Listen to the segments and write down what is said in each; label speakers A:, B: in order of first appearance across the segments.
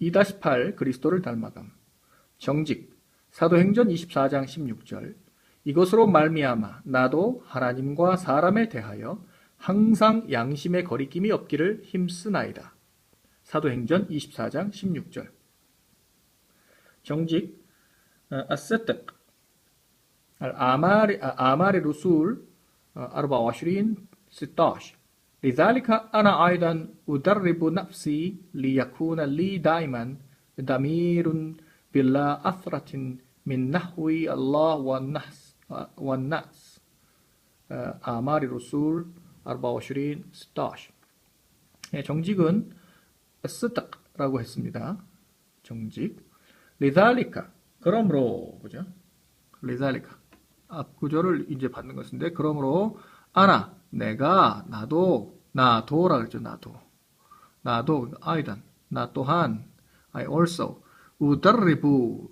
A: 2-8 그리스도를 닮아감. 정직 사도행전 24장 16절 이것으로 말미암아 나도 하나님과 사람에 대하여 항상 양심의 거리낌이 없기를 힘쓰나이다. 사도행전 24장 16절 정직 어, 아세텍 아, 아마리 루술 어, 아르바와슈린 스타시 لذلك أنا أيضا أدرب نفسي ليكون لي دائما ضمير بلا أثرة من نحو الله والناس والناس أعمال الرسول 24 16 예, 정직은 쓰득라고 했습니다. 정직. 리달리카. 그러므로 보죠. 리달리카. 앞 구조를 이제 받는 것인데 그러므로 아나 내가 나도 나도라 그랬죠. 나도. 나도 아이단 나 또한 I also 우다르부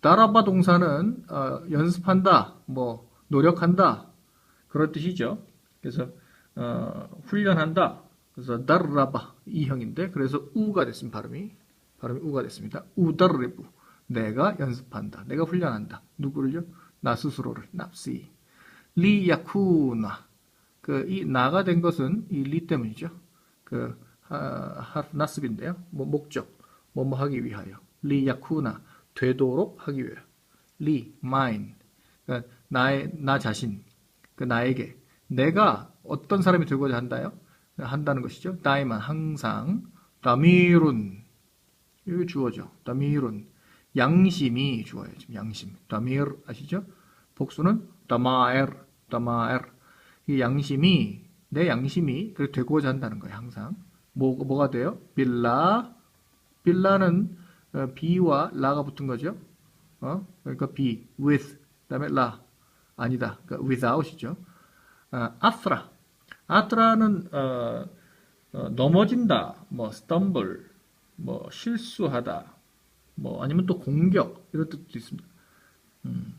A: 다라바 동사는 어, 연습한다, 뭐 노력한다 그런 뜻이죠. 그래서 어, 훈련한다. 그래서 다르라바 이 형인데 그래서 우가 됐습니다. 발음이 발음이 우가 됐습니다. 우다르부 내가 연습한다. 내가 훈련한다. 누구를요? 나 스스로를 납시 리야쿠나 그 이 나가 된 것은 이 리 때문이죠. 그 하, 나스빈데요. 뭐 목적 뭐뭐 하기 위하여 리 야쿠나 되도록 하기 위하여 리 마인 그러니까 나의 나 자신 그 나에게 내가 어떤 사람이 되고자 한다요? 한다는 것이죠. 다이만 항상 다미룬 이거 주어죠. 다미룬 양심이 주어요. 지금 양심. 다미르 아시죠? 복수는 다마엘 다마엘 이 양심이 내 양심이 그 되고자 한다는 거예요. 항상 뭐 뭐가 돼요? 빌라 빌라는 어, 비와 라가 붙은 거죠. 어? 그러니까 비 with 그 다음에 라 아니다. 그러니까 without이죠. 아, 아스라 아트라는 어, 어, 넘어진다, 뭐 stumble, 뭐 실수하다, 뭐 아니면 또 공격 이런 뜻도 있습니다. 음.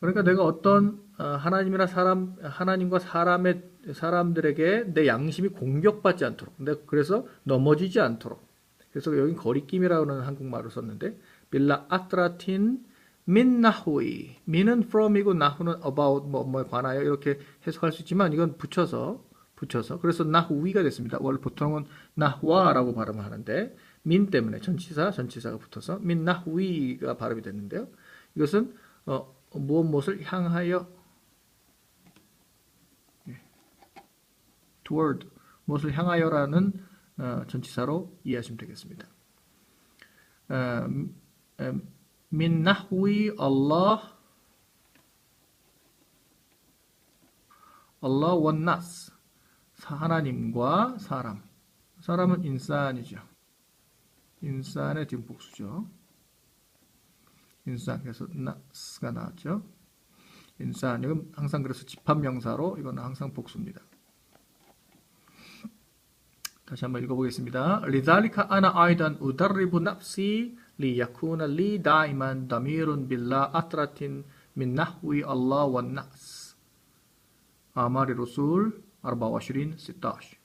A: 그러니까 내가 어떤 어, 하나님이나 사람, 하나님과 사람의 사람들에게 내 양심이 공격받지 않도록, 내 그래서 넘어지지 않도록. 그래서 여기 거리낌이라는 한국말을 썼는데 빌라 아트라틴 민 나후이 민은 from이고 나후는 about 뭐 뭐에 관하여 이렇게 해석할 수 있지만 이건 붙여서 붙여서 그래서 나후이가 됐습니다. 원래 보통은 나후아라고 발음을 하는데 민 때문에 전치사 전치사가 붙어서 민 나후이가 발음이 됐는데요. 이것은 어, 무엇 무엇을 향하여 toward 무엇을 향하여라는 어, 전치사로 이해하시면 되겠습니다. 어, 음, min nahwi Allah Allah 원 nas 하나님과 사람. 사람은 인산이죠. 인산의 지금 복수죠. 인산 그래서 nas가 나왔죠. 인산 이건 항상 그래서 집합명사로 이거는 항상 복수입니다 다시 한번 읽어보겠습니다. 리달리카 아나 아이단 우다리부 납시 리야쿠나 리 다이만 다미룬 빌라 아트라틴 민 나후이 알라 원 나스 아마리 루술 24 16